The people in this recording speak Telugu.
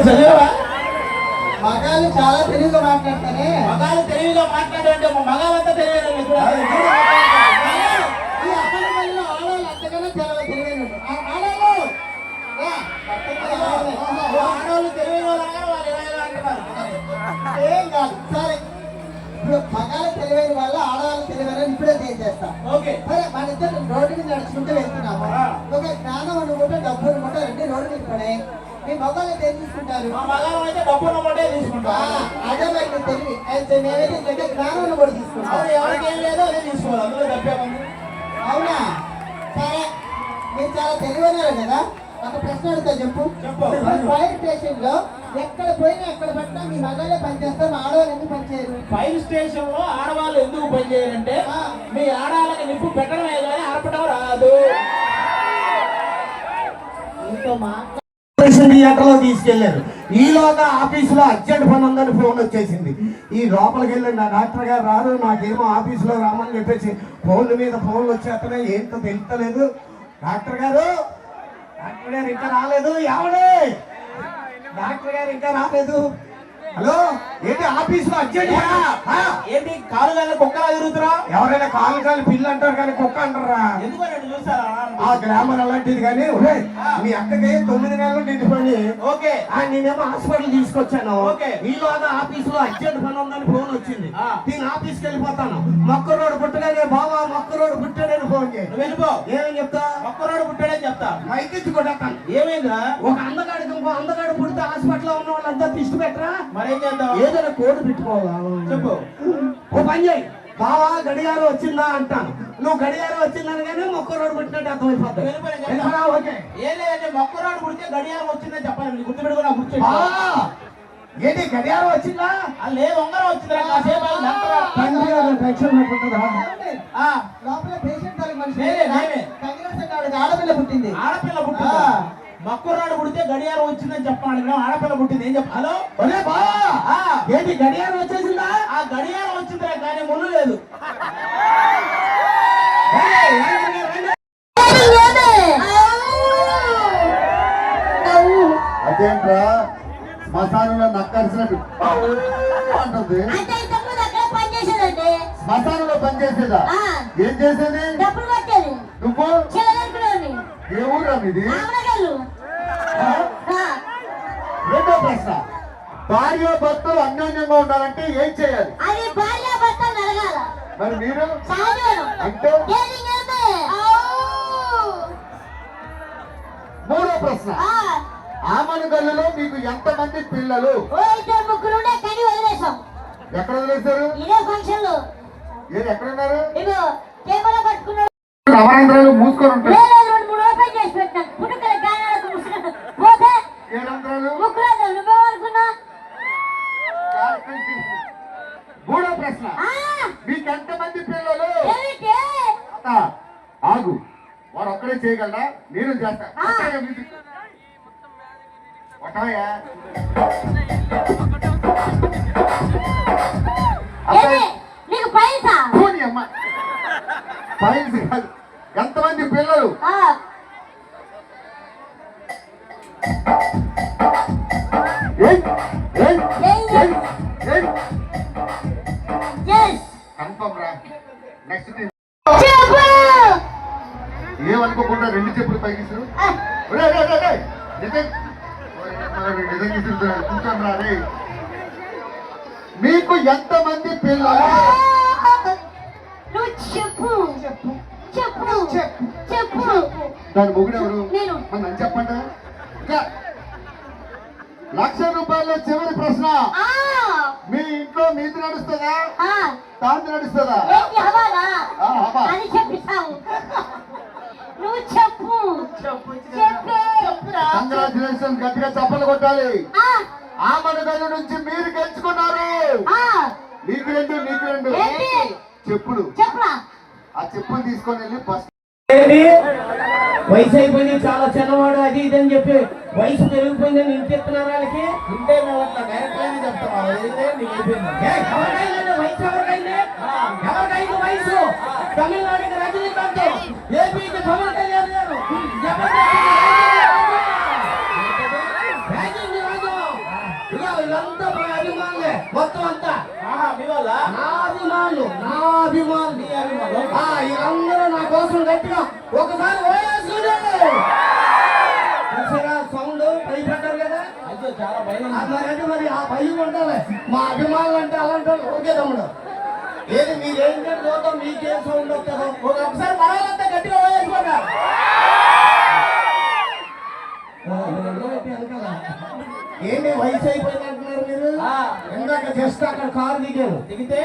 చదివా మగాళ్ళు చాలా తెలివిగా మాట్లాడతానే మగాళ్ళు తెలివిగా మాట్లాడంటే మా మగాళ్ళంతా తెలియదు ఈ అప్పటి వల్ల ఆడవాళ్ళు అంతకన్నా చాలా తెలివైనట్టు ఆడవాళ్ళు. ఆడవాళ్ళు తెలియని వాళ్ళు ఏం కాదు సరే. ఇప్పుడు మగాళ్ళు తెలివైన వల్ల ఆడవాళ్ళు తెలివైన ఇప్పుడే చేసేస్తా ఓకే. సరే మన ఇద్దరు రోడ్డు మీద నడుచుకుంటూ వెళ్తున్నాము. ఒక జ్ఞానం అనుకుంటే డబ్బు అనుకుంటే రెండు రోడ్డు మీద పడే. మీ మగవాళ్ళు తీసుకుంటారు? మా మగాళ్ళు అయితే డబ్బు నమ్మటే ఆ, తీసుకుంటాం అదే మరి తెలివి. అయితే మేమైతే ఇంకా జ్ఞానం కూడా తీసుకుంటాం. ఎవరికి ఏం లేదో అదే తీసుకోవాలి. అందులో తప్పేముంది అవునా? సరే మీరు చాలా తెలివైనారు కదా? ఒక ప్రశ్న అడుగుతా చెప్పు. ఫైర్ స్టేషన్లో ఎక్కడ పోయినా ఎక్కడ పట్టినా మీ మగాళ్ళే పనిచేస్తారు ఆడవాళ్ళు ఎందుకు పనిచేయరు? ఫైర్ స్టేషన్లో ఆడవాళ్ళు ఎందుకు పనిచేయాలంటే ఆ. మీ ఆడవాళ్ళకి నిప్పు పెట్టడమే కానీ ఆర్పటం రాదు. మీతో మాట థియేటర్లో తీసుకెళ్ళారు. ఈలోగా ఆఫీసులో అర్జెంట్ పని ఉందని ఫోన్ వచ్చేసింది. ఈ లోపలికి వెళ్ళండి నా డాక్టర్ గారు రారు నాకేమో ఆఫీసులో రామని చెప్పేసి ఫోన్ల మీద ఫోన్లు వచ్చేస్తున్నాయి ఏంటో తెలుస్తలేదు డాక్టర్ గారు డాక్టర్ గారు ఇంకా రాలేదు ఎవడే డాక్టర్ గారు ఇంకా రాలేదు. హలో ఏంటి ఆఫీసులో అర్జెంట్ ఏంటి? కాలు కాళ్ళ కుక్కలా తిరుగుతురా? ఎవరైనా కాలు కాలు పిల్లు అంటారు కానీ కుక్క అంటారా? ఆ గ్రామర్ అలాంటిది కానీ మీ అక్కకి తొమ్మిది నెలలు నిండిపోయి ఓకే. ఆ, నేనేమో హాస్పిటల్ తీసుకొచ్చాను. ఓకే. ఈలోగా ఆఫీస్లో అర్జెంట్ పని ఉందని ఫోన్ వచ్చింది. నేను ఆఫీస్కి వెళ్ళిపోతాను. మొక్క రోడ్డు పుట్టగానే బావా మొక్క రోడ్డు పుట్టాడని ఫోన్ చేయి. నువ్వు వెళ్ళిపో. ఏమని చెప్తా? ఒక్కరోడు పుట్టాడని చెప్తా. మైకిచ్చి కొట్టేస్తాను ఏమైందా ఒక అందగాడికి ఇంకో అందగాడు హాస్పిటల్లో ఉన్న వాళ్ళంతా తిష్టి పెట్టరా? మరేం చేద్దాం? ఏదైనా కోడ్ పెట్టుకోవాలా? చెప్పు. ఓ పని చేయి. బావా గడియారం వచ్చిందా అంటాను. నువ్వు గడియారం వచ్చిందని కానీ మొక్క రోడ్డు పుట్టినట్టు అర్థమైపోతుంది ఓకే. ఏం లేదంటే మొక్కరోడు పుడితే గడియారం వచ్చిందని చెప్పాలి. గుర్తుపెట్టుకుని నాకు గుర్తు ఆ, ఏంటి గడియారం వచ్చిందా? లేదు ఉంగరం వచ్చిందిరా కాసేపు తండ్రి గారు టెన్షన్ పెట్టుకుంటుందా ఆ, లోపల పేషెంట్ మనిషి. ఆడపిల్ల పుట్టింది. ఆడపిల్ల పుట్టింది. మొక్కరోడు పుడితే గడియారం వచ్చిందని చెప్పాను కదా ఆడపిల్ల పుట్టింది ఏం చెప్ప హలో? ఒరే బావా ఆ, ఏంటి గడియారం వచ్చేసిందా? ఆ గడియారం వచ్చిందిరా కానీ ముళ్ళు లేదు. అదేంట్రా? శ్మశానంలో నక్కరిసినట్టు. అంటుంది. శ్మశానంలో పనిచేసేదా ఆ. ఏం చేసేది? నువ్వు? ఏ ఊరా మీది? రెండో ప్రశ్న? భార్య భర్తలు అన్యోన్యంగా ఉండాలంటే ఏం చేయాలి? అది భార్య భర్తలు అడగాల. మరి మీరు? అంటే? మూడో ప్రశ్న. ఆ, ఆమను గల్లులో మీకు ఎంతమంది పిల్లలు? ఓ ఇద్దరు ముగ్గురు కని వదిలేసాం ఎక్కడ వదిలేశారు? ఇదే ఫంక్షన్లో ఏది ఎక్కడున్నారు? ఇగో కెమెరా పట్టుకున్నాడు. నవరంధ్రాలు మూసుకొని ఉంటాయి వేరే రెండు మూడు రూపాయలు చేసి పెట్టాను పుట్టుకల కానాలకు ముసుగు పోతే ఏ రంధ్రాలు ముగ్గురు నువ్వేమనుకున్నా మూడో ప్రశ్న మీకు ఎంతమంది పిల్లలు? ఏమిటి? తాత, ఆగు. వాడు ఒక్కడే చేయగలరా నేను చేస్తా? ఆ. కొట్టయ్యా కన్ఫర్మ్ రా నెక్స్ట్ ఏమనుకోకుండా రెండు చెప్పులు పైకిస్తారు. కూర్చోండి రా. మీకు ఎంతమంది పిల్లలు? నువ్వు చెప్పు. చెప్పు. చెప్పు. చెప్పు. దాని మొగుడు ఎవరు? చెప్పండి లక్ష రూపాయల చివరి ప్రశ్న. ఆ, మీ ఇంట్లో మీది నడుస్తుందా? ఆ, తాంతి నడుస్తుందా. అని నువ్వు చెప్పు. చెప్పే కంగ్రాచులేషన్ గట్టిగా చప్పలు కొట్టాలి. ఆ, ఆ మనగల్లు నుంచి మీరు గెలుచుకున్నారు. ఆ, నీకు రెండు నీకు రెండు. చెప్పులు. చెప్పురా. ఆ చెప్పులు తీసుకొని వెళ్ళి బస్ ఏంటి వయసు అయిపోయింది చాలా చిన్నవాడు అది ఇది అని చెప్పి వయసు పెరిగిపోయిందని ఇంకెత్తున్నారు వాళ్ళకి? ఉంటే వయసు ఎవరికైంది? ఎవరికైంది వయసు? తమిళనాడుకి రజనీకాంత్ ఏపీకి పవన్ కళ్యాణ్ గారు. వీళ్ళంతా మా అభిమానులే మొత్తం అంతా. నా అభిమానులు నా అభిమానులు. వీళ్ళందరూ కోసం గట్టిగా ఒకసారి సౌండ్ భయపడ్డారు కదా? మరి అంటే మరి ఆ భయం ఉండాలి. మా అభిమానులు అంటే అలాంటి వాళ్ళు ఓకే తమ్ముడు ఏది మీరేంటంటే చూద్దాం మీకేం సౌండ్ వస్తుందో ఒక- ఒకసారి వాళ్ళంతా గట్టిగా వెనకాల. ఏంటి వయసు అయిపోయింది అంటున్నారు మీరు. ఇందాక జస్ట్ అక్కడ కారు దిగారు. దిగితే?